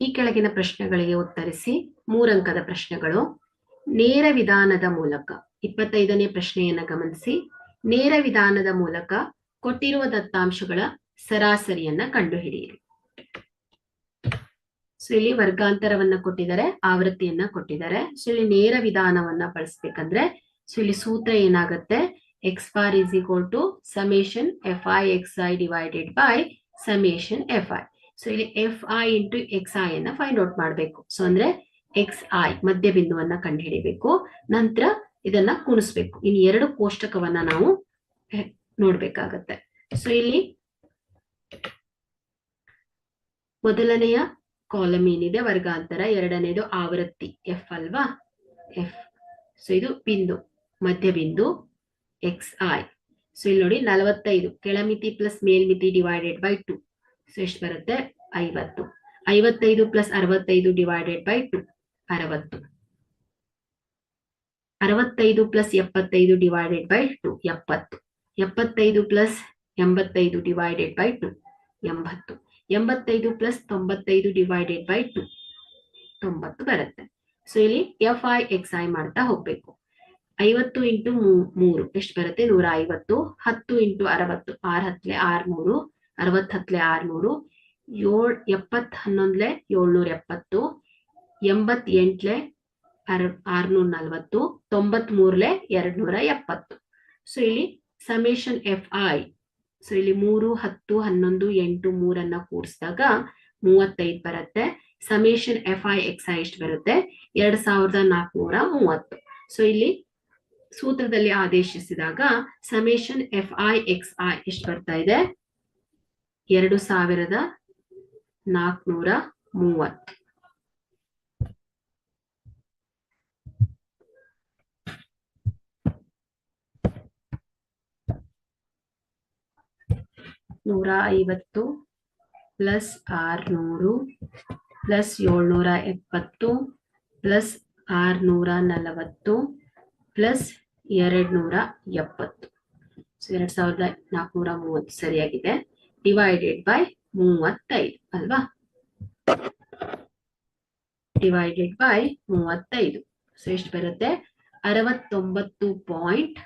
ಈ ಕೆಳಗಿನ ಪ್ರಶ್ನೆಗಳಿಗೆ ಉತ್ತರಿಸಿ ಮೂರಂಕದ ಪ್ರಶ್ನೆಗಳು. ನೇರ ವಿಧಾನದ ಮೂಲಕ. ಇಪ್ಪತ್ತೈದನೇ ಪ್ರಶ್ನೆಯನ್ನ ಗಮನಿಸಿ. ನೇರ ವಿಧಾನದ ಮೂಲಕ ಕೊಟ್ಟಿರುವ ದತ್ತಾಂಶಗಳ ಸರಾಸರಿಯನ್ನ ಕಂಡುಹಿಡಿಯಿರಿ. ಸೊ ಇಲ್ಲಿ ವರ್ಗಾಂತರವನ್ನ ಕೊಟ್ಟಿದ್ದಾರೆ, ಆವೃತ್ತಿಯನ್ನ ಕೊಟ್ಟಿದ್ದಾರೆ. ಸೊ ಇಲ್ಲಿ ನೇರ ವಿಧಾನವನ್ನ ಬಳಸ್ಬೇಕಂದ್ರೆ ಸೊ ಇಲ್ಲಿ ಸೂತ್ರ ಏನಾಗುತ್ತೆ? X bar is equal to summation F I X I divided by summation F I so ಇಲ್ಲಿ F I into X I ಅನ್ನ ಫೈಂಡ್ ಔಟ್ ಮಾಡಬೇಕು. ಸೊ ಅಂದ್ರೆ ಎಕ್ಸ್ ಐ ಮಧ್ಯ ಬಿಂದುವನ್ನ ಕಂಡುಹಿಡಿಬೇಕು. ನಂತರ ಇದನ್ನ ಕುಣಿಸ್ಬೇಕು ಇನ್ ಎರಡು ಕೋಷ್ಟಕವನ್ನ ನಾವು ನೋಡ್ಬೇಕಾಗತ್ತೆ. ಸೊ ಇಲ್ಲಿ ಮೊದಲನೆಯ ಕಾಲಮ್ ಏನಿದೆ? ವರ್ಗಾಂತರ. ಎರಡನೇದು ಆವೃತ್ತಿ. ಎಫ್ ಅಲ್ವಾ? ಎಫ್ ಸೊ ಇದು ಬಿಂದು. ಮಧ್ಯ ಬಿಂದು ಎಕ್ಸ್ ಐ ಸೊ ಇಲ್ಲಿ ನೋಡಿ ನಲವತ್ತೈದು. ಕೆಳಮಿತಿ ಪ್ಲಸ್ ಮೇಲ್ಮಿತಿ ಡಿವೈಡೆಡ್ ಬೈ ಟು ಎಷ್ಟು ಬರುತ್ತೆ ಐವತ್ತು. ಐವತ್ತೈದು ಪ್ಲಸ್ ಅರವತ್ತೈದು ಡಿವೈಡೆಡ್ ಬೈ ಟು ಅರವತ್ತು. ಅರವತ್ತೈದು ಪ್ಲಸ್ ಎಪ್ಪತ್ತೈದು ಡಿವೈಡೆಡ್ ಬೈ ಟು ಎಪ್ಪತ್ತು. ಎಪ್ಪತ್ತೈದು ಪ್ಲಸ್ ಎಂಬತ್ತೈದು ಡಿವೈಡೆಡ್ ಬೈ ಟು ಎಂಬತ್ತು. ಎಂಬತ್ತೈದು ಪ್ಲಸ್ ತೊಂಬತ್ತೈದು ಡಿವೈಡೆಡ್ ಬೈ ಟು ತೊಂಬತ್ತು ಬರುತ್ತೆ. ಸೊ ಇಲ್ಲಿ ಎಫ್ ಐ ಎಕ್ಸ್ ಐ ಮಾಡ್ತಾ ಹೋಗ್ಬೇಕು. ಐವತ್ತು ಇಂಟು ಮೂರು. ಎಷ್ಟು ಬರುತ್ತೆ? ನೂರ ಐವತ್ತು. ಹತ್ತು ಇಂಟು ಅರವತ್ತು. ಆರ್ ಹತ್ಲೆ ಆರ್ ಮೂರು. ಅರವತ್ ಹತ್ಲೆ ಆರ್ನೂರು, ಏಳ್ ಎಪ್ಪತ್ ಹನ್ನೊಂದ್ಲೆ ಏಳ್ನೂರ ಎಪ್ಪತ್ತು ಎಂಬತ್ ಎಂಟ್ಲೆ ಅರ್, ಆರ್ನೂರ ನಲ್ವತ್ತು ತೊಂಬತ್ ಮೂರ್ಲೆ ಎರಡ್ ನೂರ ಎಪ್ಪತ್ತು. ಸೊ ಇಲ್ಲಿ ಸಮೇಶನ್ ಎಫ್ ಐ ಸೊ ಇಲ್ಲಿ ಮೂರು, ಹತ್ತು, ಹನ್ನೊಂದು, ಎಂಟು, ಮೂರನ್ನ ಕೂಡಿಸಿದಾಗ ಮೂವತ್ತೈದು ಬರುತ್ತೆ. Summation F I X I ಎಷ್ಟು ಬರುತ್ತೆ. ಎರಡ್ ಸಾವಿರದ ನಾಲ್ಕುನೂರ ಮೂವತ್ತು. ಸೊ ಇಲ್ಲಿ ಸೂತ್ರದಲ್ಲಿ ಆದೇಶಿಸಿದಾಗ summation F I X I ಎಷ್ಟು ಬರ್ತಾ ಇದೆ? ಎರಡು ಸಾವಿರದ ನಾಲ್ಕುನೂರ ಮೂವತ್ತು. ನೂರ ಐವತ್ತು ಪ್ಲಸ್ ಆರ್ನೂರು ಪ್ಲಸ್ ಏಳ್ನೂರ ಎಪ್ಪತ್ತು ಪ್ಲಸ್ ಆರ್ನೂರ ನಲವತ್ತು ಪ್ಲಸ್ ಎರಡ್ ನೂರ ಎಪ್ಪತ್ತು ಎರಡ್ ಸಾವಿರದ ನಾಲ್ಕುನೂರ ಮೂವತ್ತು ಸರಿಯಾಗಿದೆ. ಡಿವೈಡೆಡ್ ಬೈ ಮೂವತ್ತೈದು ಅಲ್ವಾ? ಡಿವೈಡೆಡ್ ಬೈ ಮೂವತ್ತೈದು. ಸೊ ಎಷ್ಟು ಬರುತ್ತೆ? ಅರವತ್ತೊಂಬತ್ತು ಪಾಯಿಂಟ್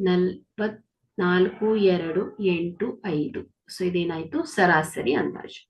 ನಲ್ವತ್ ನಾಲ್ಕು ಎರಡು ಎಂಟು ಐದು. ಸೊ ಇದೇನಾಯ್ತು? ಸರಾಸರಿ ಅಂದಾಜು.